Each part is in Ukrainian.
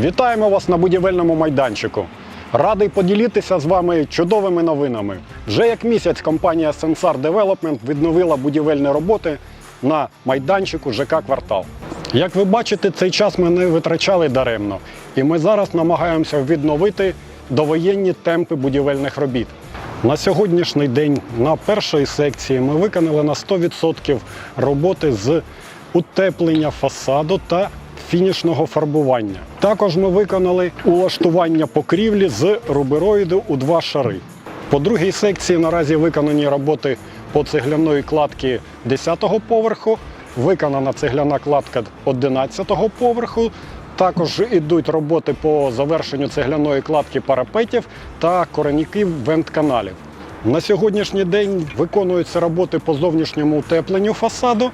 Вітаємо вас на будівельному майданчику. Радий поділитися з вами чудовими новинами. Вже як місяць компанія Sensar Development відновила будівельні роботи на майданчику ЖК Квартал. Як ви бачите, цей час ми не витрачали даремно, і ми зараз намагаємося відновити довоєнні темпи будівельних робіт. На сьогоднішній день на першій секції ми виконали на 100% роботи з утеплення фасаду та фінішного фарбування. Також ми виконали улаштування покрівлі з рубероїду у два шари. По другій секції наразі виконані роботи по цегляної кладки 10-го поверху, виконана цегляна кладка 11-го поверху. Також йдуть роботи по завершенню цегляної кладки парапетів та кореніків вент-каналів. На сьогоднішній день виконуються роботи по зовнішньому утепленню фасаду,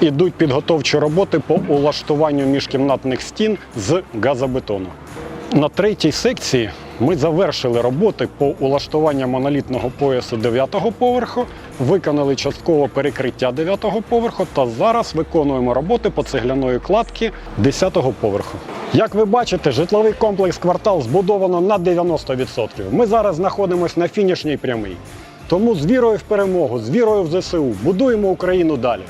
ідуть підготовчі роботи по улаштуванню міжкімнатних стін з газобетону. На третій секції ми завершили роботи по улаштуванню монолітного поясу 9-го поверху, виконали часткове перекриття 9-го поверху та зараз виконуємо роботи по цегляної кладки 10-го поверху. Як ви бачите, житловий комплекс квартал збудовано на 90%. Ми зараз знаходимося на фінішній прямій. Тому з вірою в перемогу, з вірою в ЗСУ будуємо Україну далі.